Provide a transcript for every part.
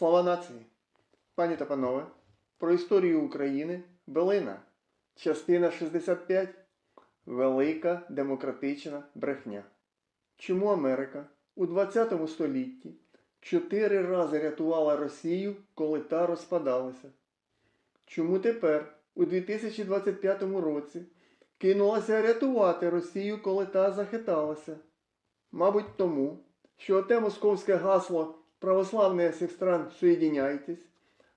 Слава нації! Пані та панове, про історію України Белина. Частина 65. Велика демократична брехня. Чому Америка у 20 столітті чотири рази рятувала Росію, коли та розпадалася? Чому тепер, у 2025 році, кинулася рятувати Росію, коли та захиталася? Мабуть, тому, що те московське гасло православне всіх стран соєдиняйтесь,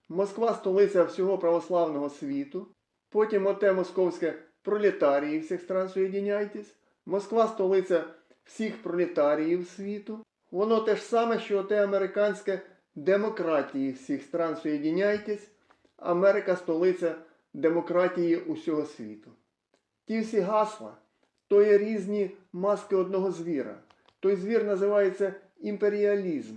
Москва столиця всього православного світу, потім оте московське пролетарії всіх стран соєдиняйтесь, Москва столиця всіх пролетаріїв світу. Воно те ж саме, що оте американське демократії всіх стран соєдиняйтесь, Америка столиця демократії усього світу. Ті всі гасла то є різні маски одного звіра. Той звір називається імперіалізм.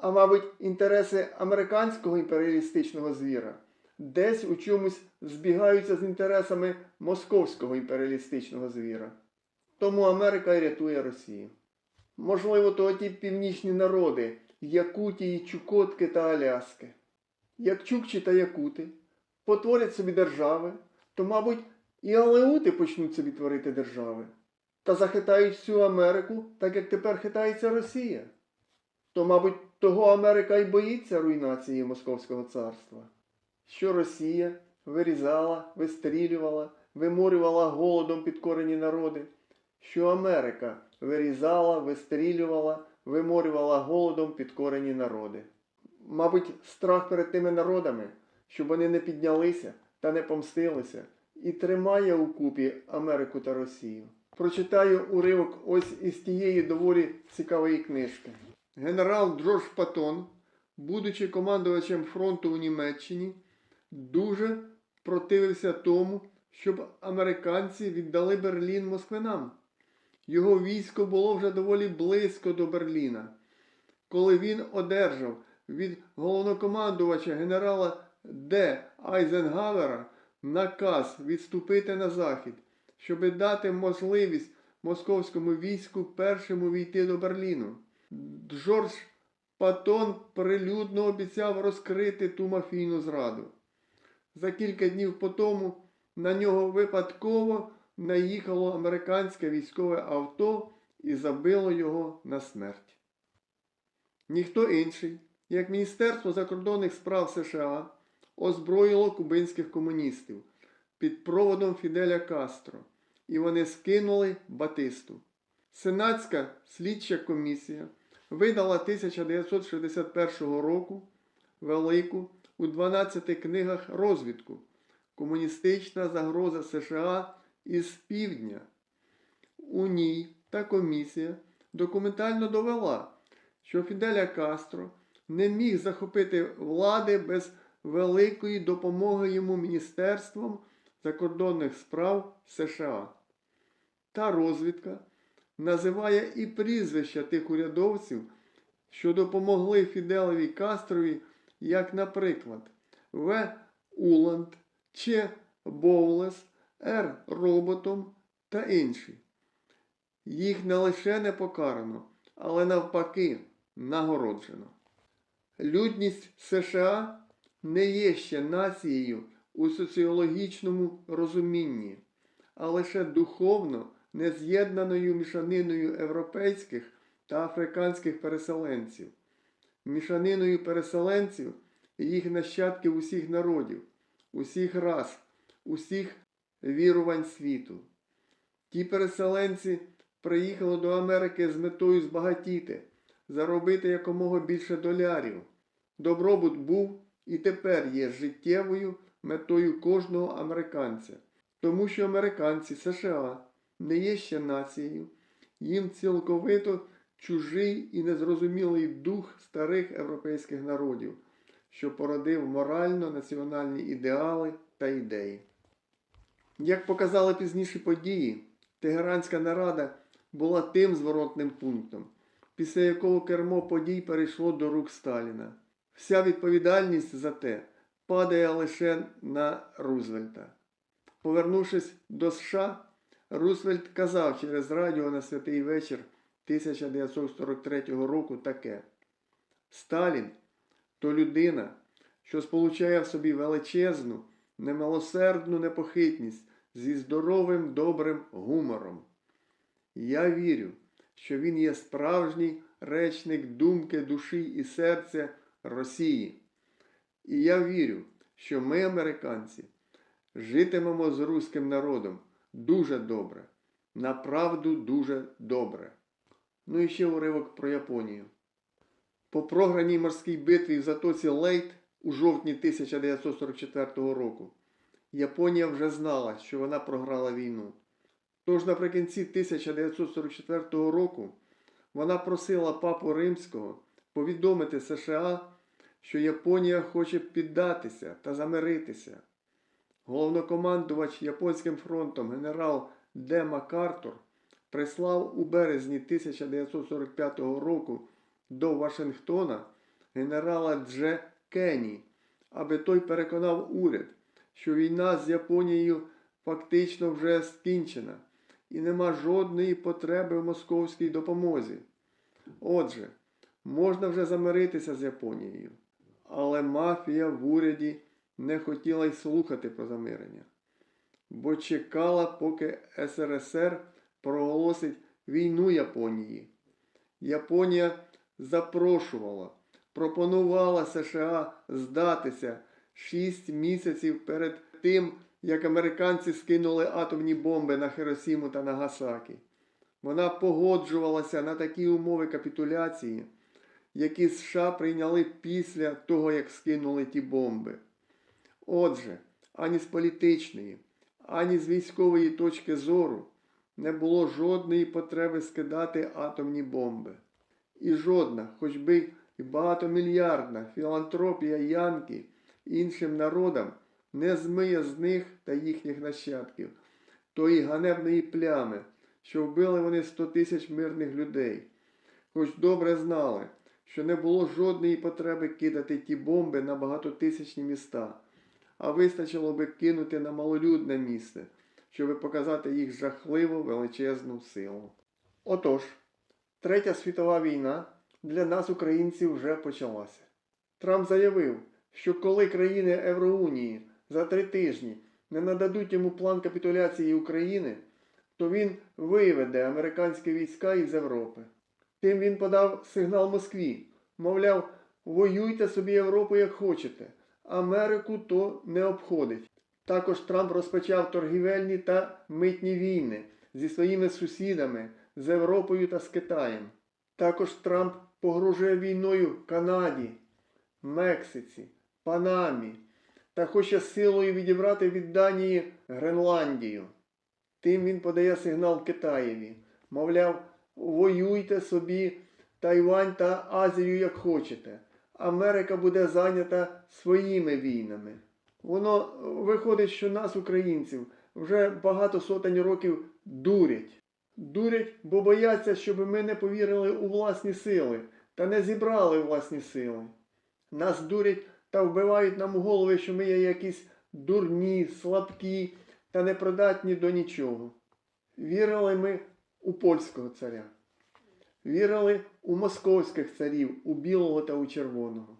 А мабуть, інтереси американського імперіалістичного звіра десь у чомусь збігаються з інтересами московського імперіалістичного звіра. Тому Америка і рятує Росію. Можливо, то ті північні народи Якутії, Чукотки та Аляски. Як чукчі та якути потворять собі держави, то, мабуть, і алеути почнуть собі творити держави та захитають всю Америку, так як тепер хитається Росія. То, мабуть, того Америка й боїться руйнації Московського царства, що Росія вирізала, вистрілювала, виморювала голодом підкорені народи, що Америка вирізала, вистрілювала, виморювала голодом підкорені народи. Мабуть, страх перед тими народами, щоб вони не піднялися та не помстилися, і тримає у купі Америку та Росію. Прочитаю уривок ось із тієї доволі цікавої книжки. Генерал Джордж Патон, будучи командувачем фронту у Німеччині, дуже противився тому, щоб американці віддали Берлін москвинам. Його військо було вже доволі близько до Берліна. Коли він одержав від головнокомандувача генерала Д. Айзенгавера наказ відступити на захід, щоб дати можливість московському війську першому війти до Берліну. Джордж Патон прилюдно обіцяв розкрити ту мафійну зраду. За кілька днів по тому на нього випадково наїхало американське військове авто і забило його на смерть. Ніхто інший, як Міністерство закордонних справ США, озброїло кубинських комуністів під проводом Фіделя Кастро, і вони скинули Батисту. Сенатська слідча комісія видала 1961 року велику у 12 книгах розвідку Комуністична загроза США із півдня. У ній та комісія документально довела, що Фіделя Кастро не міг захопити влади без великої допомоги йому Міністерством закордонних справ США. Та розвідка називає і прізвища тих урядовців, що допомогли Фіделеві Кастрові, як, наприклад, В. Уланд, Ч. Боулес, Р. Роботом та інші. Їх не лише не покарано, але навпаки нагороджено. Людність США не є ще нацією у соціологічному розумінні, а лише духовно нез'єднаною мішаниною європейських та африканських переселенців, мішаниною переселенців і їх нащадків усіх народів, усіх рас, усіх вірувань світу. Ті переселенці приїхали до Америки з метою збагатіти, заробити якомога більше долярів. Добробут був і тепер є життєвою метою кожного американця, тому що американці США не є ще нацією, їм цілковито чужий і незрозумілий дух старих європейських народів, що породив морально-національні ідеали та ідеї. Як показали пізніші події, Тегеранська нарада була тим зворотним пунктом, після якого кермо подій перейшло до рук Сталіна. Вся відповідальність за те падає лише на Рузвельта. Повернувшись до США, Рузвельт казав через радіо на святий вечір 1943 року таке: Сталін то людина, що сполучає в собі величезну, немилосердну непохитність зі здоровим добрим гумором. Я вірю, що він є справжній речник думки, душі і серця Росії. І я вірю, що ми, американці, житимемо з руським народом дуже добре, направду дуже добре. Ну і ще уривок про Японію. По програній морській битві в затоці Лейт у жовтні 1944 року Японія вже знала, що вона програла війну. Тож наприкінці 1944 року вона просила папу Римського повідомити США, що Японія хоче піддатися та замиритися. Головнокомандувач Японським фронтом генерал Де Макартур прислав у березні 1945 року до Вашингтона генерала Дже Кенні, аби той переконав уряд, що війна з Японією фактично вже скінчена і нема жодної потреби в московській допомозі. Отже, можна вже замиритися з Японією, але мафія в уряді не хотіла й слухати про замирення, бо чекала, поки СРСР проголосить війну Японії. Японія запрошувала, пропонувала США здатися 6 місяців перед тим, як американці скинули атомні бомби на Хіросіму та Нагасакі. Вона погоджувалася на такі умови капітуляції, які США прийняли після того, як скинули ті бомби. Отже, ані з політичної, ані з військової точки зору не було жодної потреби скидати атомні бомби. І жодна, хоч би і багатомільярдна філантропія Янки іншим народам не змиє з них та їхніх нащадків тої ганебної плями, що вбили вони 100 тисяч мирних людей, хоч добре знали, що не було жодної потреби кидати ті бомби на багатотисячні міста, а вистачило би кинути на малолюдне місце, щоб показати їх жахливу величезну силу. Отож, Третя світова війна для нас, українців, вже почалася. Трамп заявив, що коли країни Євроунії за три тижні не нададуть йому план капітуляції України, то він виведе американські війська із Європи. Тим він подав сигнал Москві, мовляв, воюйте собі Європу як хочете, Америку то не обходить. Також Трамп розпочав торгівельні та митні війни зі своїми сусідами з Європою та з Китаєм. Також Трамп погрожує війною Канаді, Мексиці, Панамі та хоче силою відібрати від Данії Гренландію. Тим він подає сигнал Китаєві. Мовляв, воюйте собі Тайвань та Азію як хочете. Америка буде зайнята своїми війнами. Воно виходить, що нас, українців, вже багато сотень років дурять. Дурять, бо бояться, щоб ми не повірили у власні сили та не зібрали власні сили. Нас дурять та вбивають нам у голови, що ми є якісь дурні, слабкі та непридатні до нічого. Вірили ми у польського царя, вірили у московських царів, у білого та у червоного.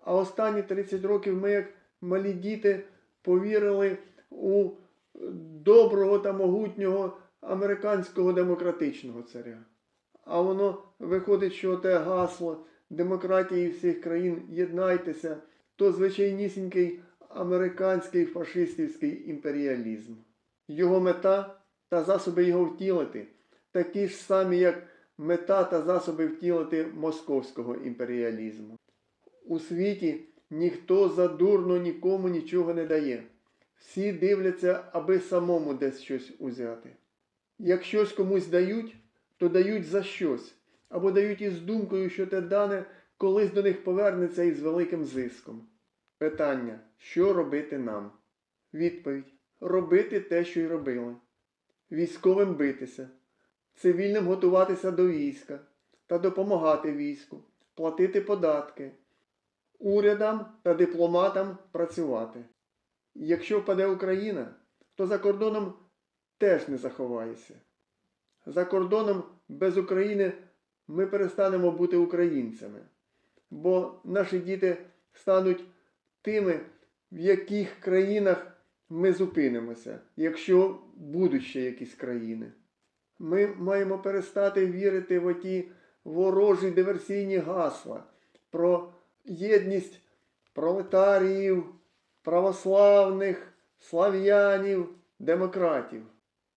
А останні 30 років ми, як малі діти, повірили у доброго та могутнього американського демократичного царя. А воно виходить, що те гасло демократії всіх країн єднайтеся, то звичайнісінький американський фашистівський імперіалізм. Його мета та засоби його втілити такі ж самі, як мета та засоби втілити московського імперіалізму. У світі ніхто задурно нікому нічого не дає. Всі дивляться, аби самому десь щось узяти. Як щось комусь дають, то дають за щось, або дають із думкою, що те дане колись до них повернеться із великим зиском. Питання, що робити нам? Відповідь робити те, що й робили. Військовим битися, цивільним готуватися до війська та допомагати війську, платити податки, урядам та дипломатам працювати. Якщо впаде Україна, то за кордоном теж не заховаєшся. За кордоном без України ми перестанемо бути українцями. бо наші діти стануть тими, в яких країнах ми зупинимося, якщо будуть ще якісь країни. Ми маємо перестати вірити в оті ворожі диверсійні гасла про єдність пролетаріїв, православних, слав'янів, демократів.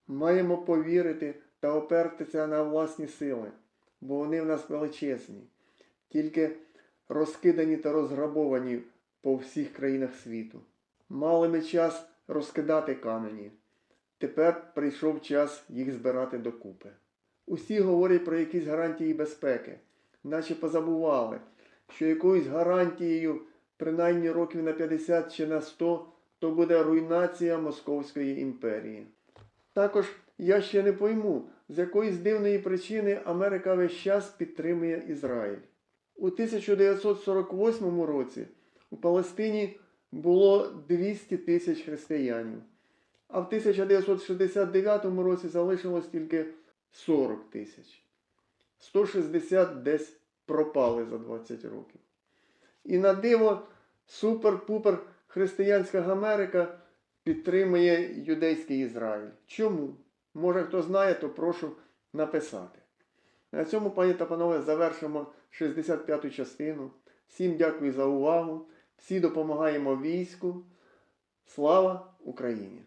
Маємо повірити та опертися на власні сили, бо вони в нас величезні, тільки розкидані та розграбовані по всіх країнах світу. Мали ми час розкидати камені. Тепер прийшов час їх збирати докупи. Усі говорять про якісь гарантії безпеки, наче позабували, що якоюсь гарантією, принаймні років на 50 чи на 100, то буде руйнація Московської імперії. Також я ще не пойму, з якоїсь дивної причини Америка весь час підтримує Ізраїль. У 1948 році у Палестині було 200 тисяч християнів, а в 1969 році залишилось тільки 40 тисяч. 160 десь пропали за 20 років. І на диво супер-пупер християнська Америка підтримує юдейський Ізраїль. Чому? Може хто знає, то прошу написати. На цьому, пані та панове, завершимо 65-ту частину. Всім дякую за увагу. Всі допомагаємо війську. Слава Україні!